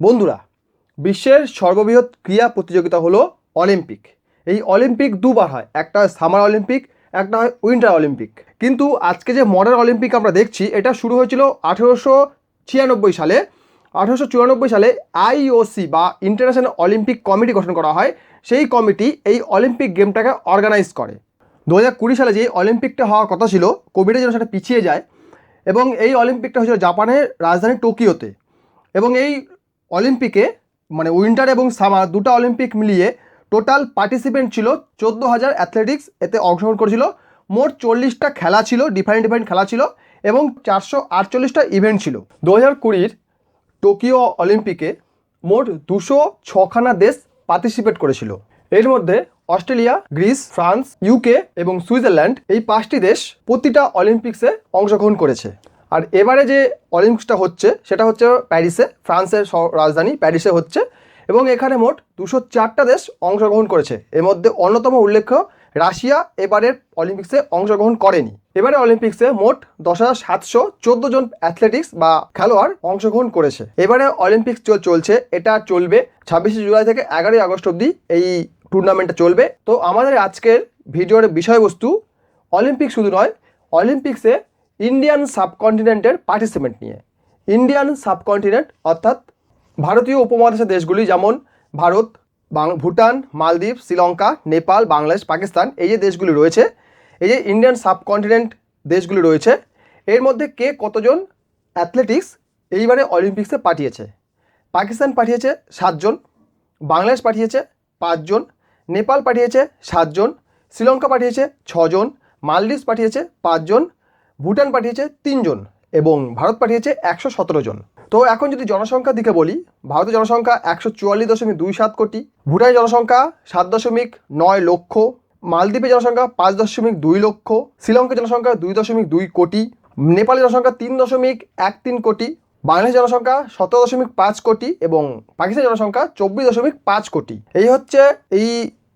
বন্ধুরা, বিশ্বের সর্ববৃহৎ ক্রীড়া প্রতিযোগিতা হলো অলিম্পিক। এই অলিম্পিক দুবার হয়, একটা সামার অলিম্পিক, একটা হয় উইন্টার অলিম্পিক। কিন্তু আজকে যে মডার্ন অলিম্পিক আমরা দেখছি, এটা শুরু হয়েছিল আঠেরোশো ছিয়ানব্বই সালে। আঠেরোশো চুরানব্বই সালে আইওসি বা ইন্টারন্যাশনাল অলিম্পিক কমিটি গঠন করা হয়। সেই কমিটি এই অলিম্পিক গেমটাকে অর্গানাইজ করে। দু হাজার কুড়ি সালে যে অলিম্পিকটা হওয়ার কথা ছিল, কোভিডের জন্য সেটা পিছিয়ে যায়। এবং এই অলিম্পিকটা হয়েছিল জাপানের রাজধানী টোকিওতে। এবং এই অলিম্পিকে মানে উইন্টার এবং সামার দুটো অলিম্পিক মিলিয়ে টোটাল পার্টিসিপেন্ট ছিল চোদ্দ হাজার অ্যাথলেটিক্স। এতে অংশগ্রহণ করেছিল মোট চল্লিশটা খেলা ছিল, ডিফারেন্ট ডিফারেন্ট খেলা ছিল এবং চারশো আটচল্লিশটা ইভেন্ট ছিল। দু হাজার কুড়ির টোকিও অলিম্পিকে মোট দুশো ছখানা দেশ পার্টিসিপেট করেছিল। এর মধ্যে অস্ট্রেলিয়া, গ্রিস, ফ্রান্স, ইউকে এবং সুইজারল্যান্ড এই পাঁচটি দেশ প্রতিটা অলিম্পিক্সে অংশগ্রহণ করেছে। আর এবারে যে অলিম্পিক্সটা হচ্ছে, সেটা হচ্ছে প্যারিসে, ফ্রান্সের রাজধানী প্যারিসে হচ্ছে এবং এখানে মোট দুশো চারটা দেশ অংশগ্রহণ করেছে। এর মধ্যে অন্যতম উল্লেখ্য, রাশিয়া এবারের অলিম্পিক্সে অংশগ্রহণ করেনি। এবারে অলিম্পিক্সে মোট দশ হাজার সাতশো চোদ্দ জন অ্যাথলেটিক্স বা খেলোয়াড় অংশগ্রহণ করেছে। এবারে অলিম্পিক্স চল- চলছে, এটা চলবে ছাব্বিশে জুলাই থেকে এগারোই আগস্ট অবধি এই টুর্নামেন্টটা চলবে। তো আমাদের আজকের ভিডিওর বিষয়বস্তু, অলিম্পিক শুধু নয়, অলিম্পিক্সে ইন্ডিয়ান সাবকন্টিনেন্টের পার্টিসিপেন্ট নিয়ে। ইন্ডিয়ান সাবকন্টিনেন্ট অর্থাৎ ভারতীয় উপমহাদেশের দেশগুলি যেমন ভারত ভুটান, মালদ্বীপ, শ্রীলঙ্কা, নেপাল, বাংলাদেশ, পাকিস্তান, এই যে দেশগুলি রয়েছে, এই যে ইন্ডিয়ান সাবকন্টিনেন্ট দেশগুলি রয়েছে, এর মধ্যে কে কতজন অ্যাথলেটিক্স এইবারে অলিম্পিক্সে পাঠিয়েছে? পাকিস্তান পাঠিয়েছে সাতজন, বাংলাদেশ পাঠিয়েছে পাঁচজন, নেপাল পাঠিয়েছে সাতজন, শ্রীলঙ্কা পাঠিয়েছে ছজন, মালদ্বীপ পাঠিয়েছে পাঁচজন ভুটান পাঠিয়েছে তিনজন এবং ভারত পাঠিয়েছে একশো সতেরো জন। তো এখন যদি জনসংখ্যার দিকে বলি, ভারতের জনসংখ্যা একশো চুয়াল্লিশ দশমিক দুই সাত কোটি, ভুটানের জনসংখ্যা সাত দশমিক নয় লক্ষ, মালদ্বীপের জনসংখ্যা পাঁচ দশমিক দুই লক্ষ, শ্রীলঙ্কার জনসংখ্যা দুই দশমিক দুই কোটি, নেপালের জনসংখ্যা তিন দশমিক এক তিন কোটি বাংলাদেশ জনসংখ্যা সতেরো দশমিক পাঁচ কোটি এবং পাকিস্তান জনসংখ্যা চব্বিশ দশমিক পাঁচ কোটি। এই হচ্ছে এই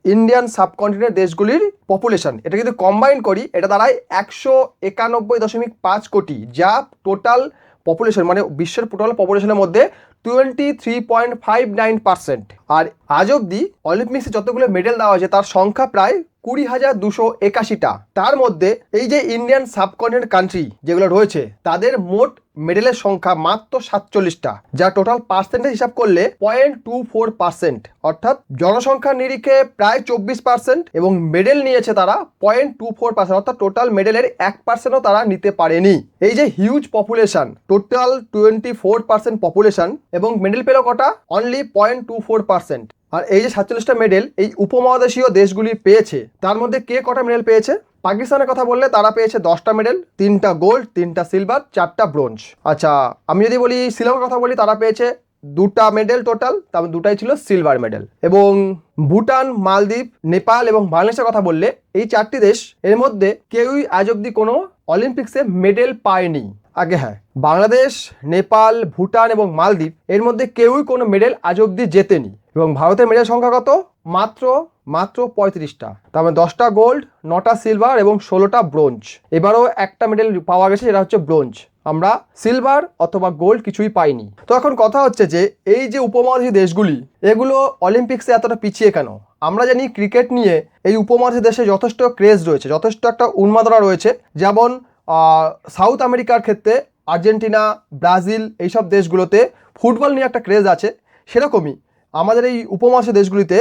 ইন্ডিয়ান সাবকন্টিনেন্ট দেশগুলির পপুলেশন এটা যদি কম্বাইন করি, এটা দাঁড়ায় একশো একানব্বই দশমিক পাঁচ কোটি, যা টোটাল পপুলেশন মানে বিশ্বের টোটাল পপুলেশনের মধ্যে twenty three point five nine percent আর আজ অবধি অলিম্পিক্সে যতগুলো মেডেল দেওয়া হয়েছে, তার সংখ্যা প্রায় কুড়ি হাজার দুশো একাশিটা। তার মধ্যে এই যে ইন্ডিয়ান সাবকন্টিনেন্ট কান্ট্রি যেগুলো রয়েছে, তাদের মোট মেডেলের সংখ্যা মাত্র সাতচল্লিশটা, যা টোটাল পার্সেন্টেজ হিসাব করলে পয়েন্ট টু ফোর পার্সেন্ট অর্থাৎ জনসংখ্যার নিরিখে প্রায় চব্বিশ পার্সেন্ট এবং মেডেল নিয়েছে তারা পয়েন্ট টু ফোর পার্সেন্ট অর্থাৎ টোটাল মেডেলের এক পার্সেন্টও তারা নিতে পারেনি। এই যে huge population total twenty four percent population এবং মেডেল পেল কটা? Only point two four percent আর এই যে সাতচল্লিশটা মেডেল এই উপমহাদেশীয় দেশগুলি পেয়েছে, তার মধ্যে কে কটা মেডেল পেয়েছে? পাকিস্তানের কথা বললে তারা পেয়েছে দশটা মেডেল তিনটা গোল্ড তিনটা সিলভার চারটা ব্রোঞ্জ আচ্ছা আমি যদি বলি শ্রীলঙ্কার কথা বলি, তারা পেয়েছে দুটা মেডেল টোটাল তার দুটাই ছিল সিলভার মেডেল এবং ভুটান, মালদ্বীপ, নেপাল এবং বাংলাদেশের কথা বললে, এই চারটি দেশ এর মধ্যে কেউই আজ অব্দি কোনো অলিম্পিক্সে মেডেল পায়নি। আগে হ্যাঁ বাংলাদেশ, নেপাল, ভুটান এবং মালদ্বীপ এর মধ্যে কেউই কোনো মেডেল আজ অব্দি জেতেনি। এবং ভারতের মেডেল সংখ্যা কত? মাত্র মাত্র পঁয়ত্রিশটা। তার মানে দশটা গোল্ড, নটা সিলভার এবং ষোলোটা ব্রোঞ্জ। এবারও একটা মেডেল পাওয়া গেছে যেটা হচ্ছে ব্রোঞ্জ। আমরা সিলভার অথবা গোল্ড কিছুই পাইনি। তো এখন কথা হচ্ছে যে, এই যে উপমহাদেশী দেশগুলি, এগুলো অলিম্পিক্সে এতটা পিছিয়ে কেন? আমরা জানি ক্রিকেট নিয়ে এই উপমহাদেশী দেশে যথেষ্ট ক্রেজ রয়েছে, যথেষ্ট একটা উন্মাদনা রয়েছে। যেমন সাউথ আমেরিকার ক্ষেত্রে আর্জেন্টিনা, ব্রাজিল এইসব দেশগুলোতে ফুটবল নিয়ে একটা ক্রেজ আছে। সেরকমই আমাদের এই উপমহাদেশী দেশগুলিতে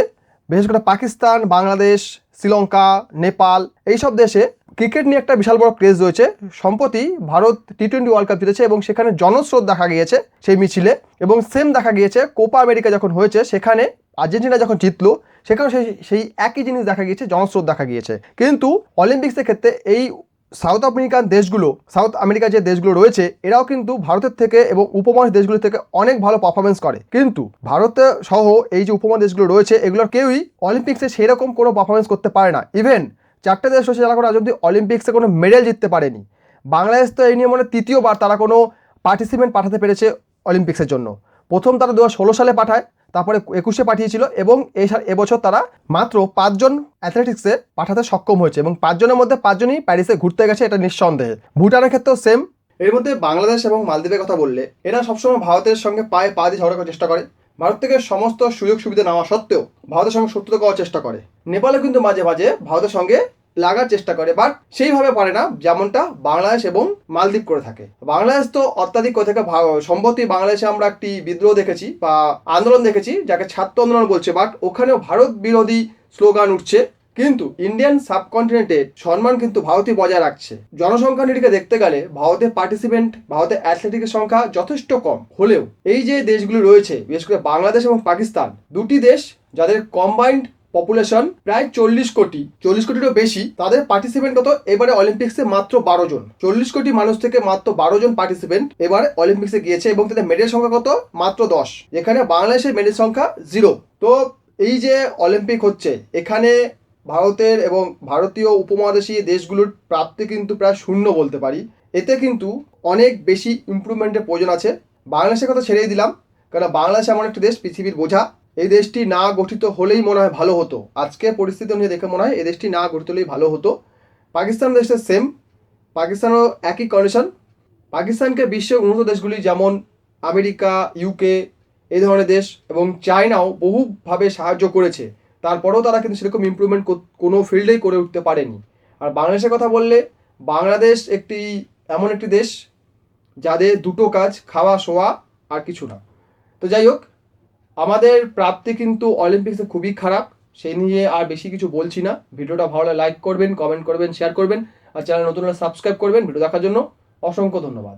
বিশেষ করে পাকিস্তান, বাংলাদেশ, শ্রীলঙ্কা, নেপাল, এইসব দেশে ক্রিকেট নিয়ে একটা বিশাল বড় ক্রেজ রয়েছে। সম্প্রতি Bharat T twenty world cup জিতেছে এবং সেখানে জনস্রোত দেখা গিয়েছে সেই মিছিলে এবং সেম দেখা গিয়েছে কোপা আমেরিকা যখন হয়েছে, সেখানে আর্জেন্টিনা যখন জিতলো সেখানে সেই সেই একই জিনিস দেখা গিয়েছে, জনস্রোত দেখা গিয়েছে। কিন্তু অলিম্পিক্সের ক্ষেত্রে এই সাউথ আমেরিকান দেশগুলো, সাউথ আমেরিকার যে দেশগুলো রয়েছে, এরাও কিন্তু ভারতের থেকে এবং উপমহাদেশ দেশগুলো থেকে অনেক ভালো পারফরমেন্স করে। কিন্তু ভারতে সহ এই যে উপমহাদেশ দেশগুলো রয়েছে, এগুলোর কেউই অলিম্পিক্সে সেরকম কোনো পারফরমেন্স করতে পারে না। ইভেন চারটে দেশ রয়েছে যারা কোনো অব্দি অলিম্পিক্সে কোনো মেডেল জিততে পারেনি। বাংলাদেশ তো এই নিয়ে মানে তৃতীয়বার তারা কোনো পার্টিসিপেন্ট পাঠাতে পেরেছে অলিম্পিক্সের জন্য। প্রথম তারা দু সালে পাঠায়, তারপরে একুশে পাঠিয়েছিল এবং এই এবছর তারা মাত্র পাঁচজন অ্যাথলেটিক্সে পাঠাতে সক্ষম হয়েছে এবং পাঁচজনের মধ্যে পাঁচজনই প্যারিসে ঘুরতে গেছে এটা নিঃসন্দেহে। ভুটানের ক্ষেত্রেও সেম এর মধ্যে বাংলাদেশ এবং মালদ্বীপের কথা বললে, এরা সবসময় ভারতের সঙ্গে পায়ে পা দিয়ে ঝগড়া করার চেষ্টা করে। ভারত থেকে সমস্ত সুযোগ সুবিধা নেওয়া সত্ত্বেও ভারতের সঙ্গে শত্রুতা করার চেষ্টা করে। নেপালে কিন্তু মাঝে মাঝে ভারতের সঙ্গে লাগার চেষ্টা করে বাট সেইভাবে পারে না, যেমনটা বাংলাদেশ এবং মালদ্বীপ করে থাকে। বাংলাদেশ তো অত্যাধিক থাকে সম্প্রতি বাংলাদেশে আমরা একটি বিদ্রোহ দেখেছি বা আন্দোলন দেখেছি, যাকে ছাত্র আন্দোলন বলছে বাট ওখানেও ভারত বিরোধী স্লোগান উঠছে। কিন্তু ইন্ডিয়ান সাবকন্টিনেন্টের সম্মান কিন্তু ভারতই বজায় রাখছে। জনসংখ্যা নিরিখে দেখতে গেলে ভারতের পার্টিসিপেন্ট ভারতের অ্যাথলেটিকের সংখ্যা যথেষ্ট কম। হলেও এই যে দেশগুলি রয়েছে, বিশেষ করে বাংলাদেশ এবং পাকিস্তান, দুটি দেশ যাদের কম্বাইন্ড পপুলেশন প্রায় চল্লিশ কোটি। চল্লিশ কোটিরও বেশি, তাদের পার্টিসিপেন্ট কত? এবারে অলিম্পিক্সে মাত্র বারো জন। চল্লিশ কোটি মানুষ থেকে মাত্র বারো জন পার্টিসিপেন্ট এবারে অলিম্পিক্সে গিয়েছে এবং তাদের মেডেল সংখ্যা কত? মাত্র দশ। যেখানে বাংলাদেশের মেডেল সংখ্যা জিরো তো এই যে অলিম্পিক হচ্ছে, এখানে ভারতের এবং ভারতীয় উপমহাদেশীয় দেশগুলোর প্রাপ্তি কিন্তু প্রায় শূন্য বলতে পারি। এতে কিন্তু অনেক বেশি ইমপ্রুভমেন্টের প্রয়োজন আছে। বাংলাদেশের কথা ছেড়েই দিলাম কারণ বাংলাদেশ এমন একটি দেশ, পৃথিবীর বোঝা। এই দেশটি না গঠিত হলেই মনে হয় ভালো হতো। আজকে পরিস্থিতি অনুযায়ী দেখে মনে হয় এই দেশটি না গঠিত হলেই ভালো হতো। পাকিস্তান দেশটা সেম পাকিস্তানও একই কন্ডিশন পাকিস্তানকে বিশ্বের উন্নত দেশগুলি যেমন আমেরিকা ইউকে এই ধরনের দেশ এবং চায়নাও বহুভাবে সাহায্য করেছে। তারপরেও তারা কিন্তু সেরকম ইমপ্রুভমেন্ট কোনো ফিল্ডেই করে উঠতে পারেনি। আর বাংলাদেশের কথা বললে, বাংলাদেশ একটি এমন একটি দেশ যাদের দুটো কাজ, খাওয়া, শোয়া আর কিছু না। তো যাই হোক আমাদের প্রাপ্তি কিন্তু অলিম্পিক্সে খুবই খারাপ, সেই নিয়ে আর বেশি কিছু বলছি না। ভিডিওটা ভালো লাইক করবেন কমেন্ট করবেন শেয়ার করবেন, আর চ্যানেল নতুন সাবস্ক্রাইব করবেন। ভিডিও দেখার জন্য অসংখ্য ধন্যবাদ।